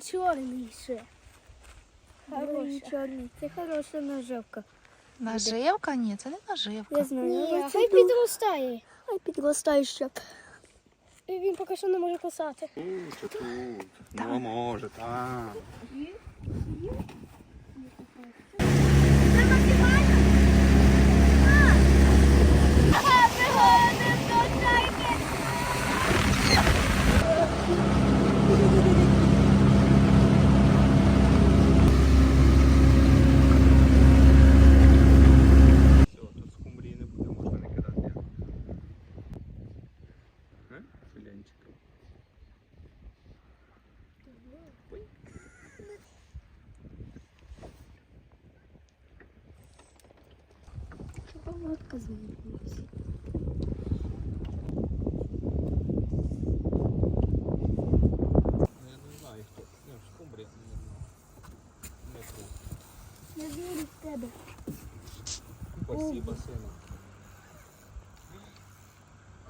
чорний ще. Хороший. Чорний. Це хороша наживка. Наживка? Ні, це не наживка. Я знаю. Ні, але хай підростає. Хай підростає ще. І Він поки що не може кусати. Тут, тут. Ну, може, там. Все, тут скумбрії не буде, можна не кидати. Е? Філенчик. Ой. Щоб лодка змінилася. Ну, я не знаю, хто. Ну, скумбрія. Не тут. Я вірю в тебе. Спасибо, сина.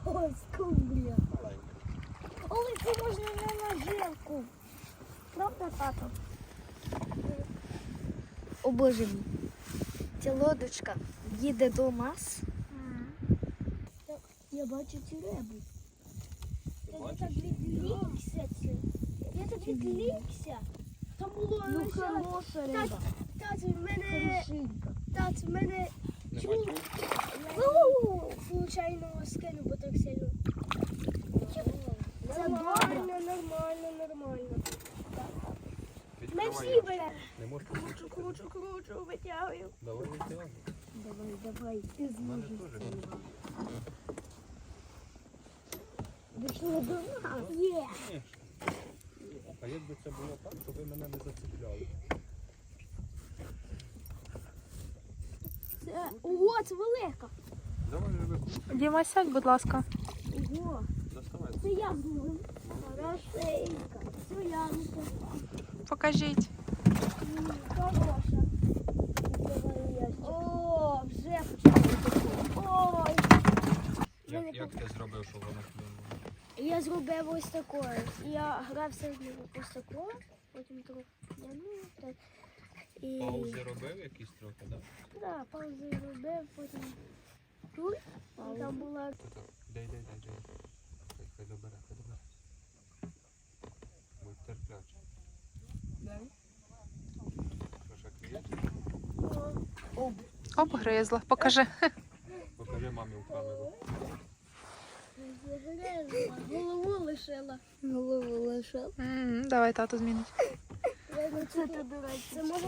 Ой, скумбрія. Маленька. Ой, це можна на наживку. Правда, тато? О боже мій. Ця лодочка їде до нас. Я бачу цю рибу. Я так відлікся. Я так відлікся. Там було Ну, хороша риба. Тат, в мене... Хорошенька. Тат, в мене... Не Чому? случайно скинув, всі. Не можеш Кручу, кручу, кручу, витягую. Давай витягуй. Давай, давай, ти зможеш. теж. До нас. Є. А якби це було так, то ви мене не зацепляли. Це... Ого, це велика. Давай живи. Діма, сядь, будь ласка. Ого, Доставай. це я зловив. Хорошенька. Це я Покажіть. М, Хороша. О, вже почала. Ой. Як, як ти зробив, щоб вона клюнула? Я зробив ось такое. Я грався з ним ось такое, потім трохи тягнув. Так. І... Паузи робив якісь трохи, так? Да? Да, паузи зробив, потім тут. І там була Тут, Дай, дай, дай, дай. Хай, хай добере, хай добере. Будь терплячий. Обгризла. Покажи. Покажи мамі в камеру. голову лишила. Голову лишав. М, Давай тату змінить. Це, це, може,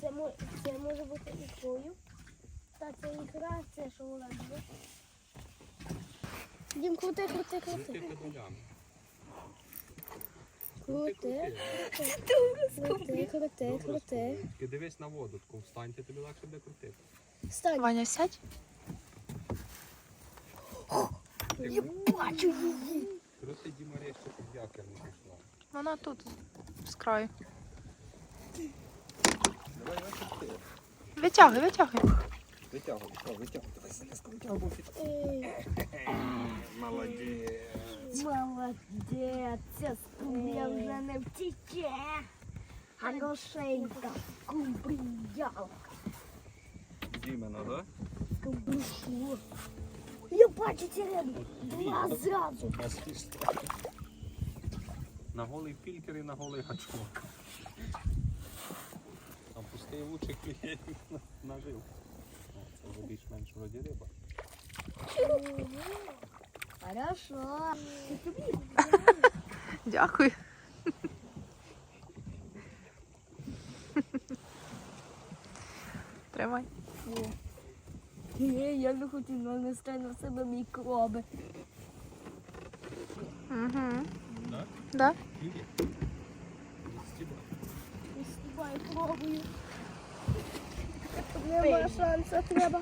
це, це може бути ікрою. Та це ікра, це що вона буде. Дім, крути, крути, Крути крути. Крути, крути, крути, крути. Дивись на воду, таку встаньте, тобі легше буде крутити. Стань. Ваня, сядь. Ти Бачу її. крути Діма речі, щоб якір не пішла. Вона тут, з краю. Давай, я крути. Витягуй, витягуй. Витягуй, що, витягуй, давай залізка, витягуй, під- Молодець. Молодець, ця скумбрія вже не втіче. Хорошенька скумбріялка. Дімена, да? Скумбрішу. Я бачу ці. Два зразу. На голий пількер і на голий гачок. А пустий лучик клієнт нажив. О, Це вже більш-менш вроді риба. Хорошо. Дякую. Тримай. Ні, я не хотів нанести на себе мікроби. Угу. Да? Да? Клює. Відстібай. Пробую. Нема шансів треба.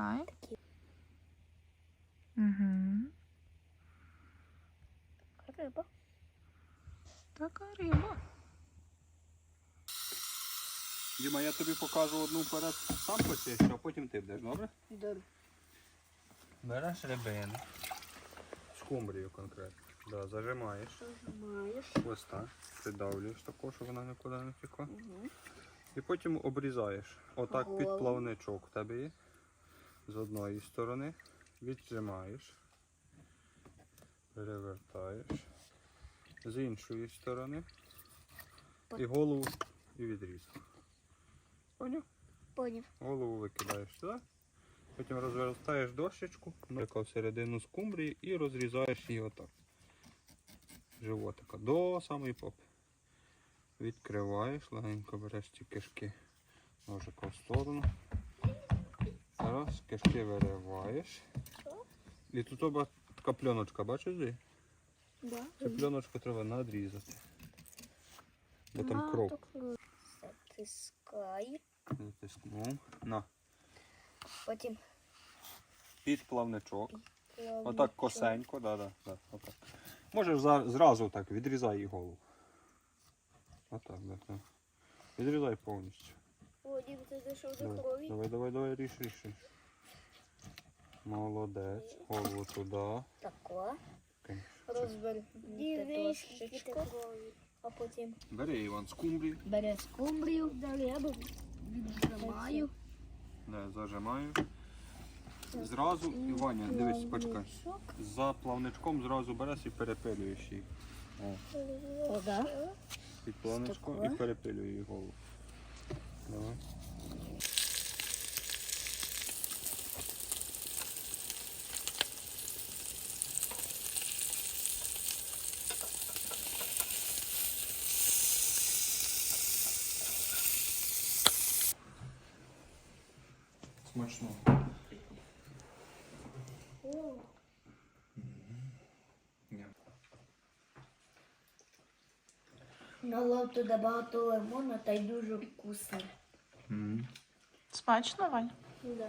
Почекай. Угу. Риба. Така риба. Діма, я тобі покажу одну вперед сам посічу, а потім ти будеш, добре? Добре. Береш рибину. Скумбрію конкретно. Да, зажимаєш. Маєш. Ось так. Придавлюєш тако, щоб вона нікуди не текла. І потім обрізаєш. Отак під плавничок в тебе є. З одної сторони. Віджимаєш. Перевертаєш. З іншої сторони. І голову і відрізав. Поняв? Поняв. Голову викидаєш сюди. Потім розвертаєш дощечку, яка всередину скумбрії і розрізаєш її отак. Животика до самої попи. Відкриваєш, легенько береш ці кишки ножика в сторону. Раз, кишки вириваєш. І тут оба така пленочка, бачиш? Да. Цю пленочку треба надрізати. Бо там кров. Затискай. Затиснув. На. Потім Під плавничок. плавничок. Отак косенько, да, да, да, отак. Можеш зразу так, відрізай їй голову. Отак, да, так. Відрізай повністю. О, Дім, ти зайшов до Давай, крові. давай, давай, давай, ріж, ріж. Молодець. Голову туди. Тако. Окей. Розбери. А потім Бери Іван скумбрію. бере скумбрію. Далі я беру. Віджимаю. Да, зажимаю. Зразу, Іваня, дивись, почекай. За плавничком зразу береш і перепилюєш її. О, О, під плавничком і перепилює її голову. Давай. Смачно. Налив туди багато лимона та й дуже вкусно. Смачно, Вань? Да.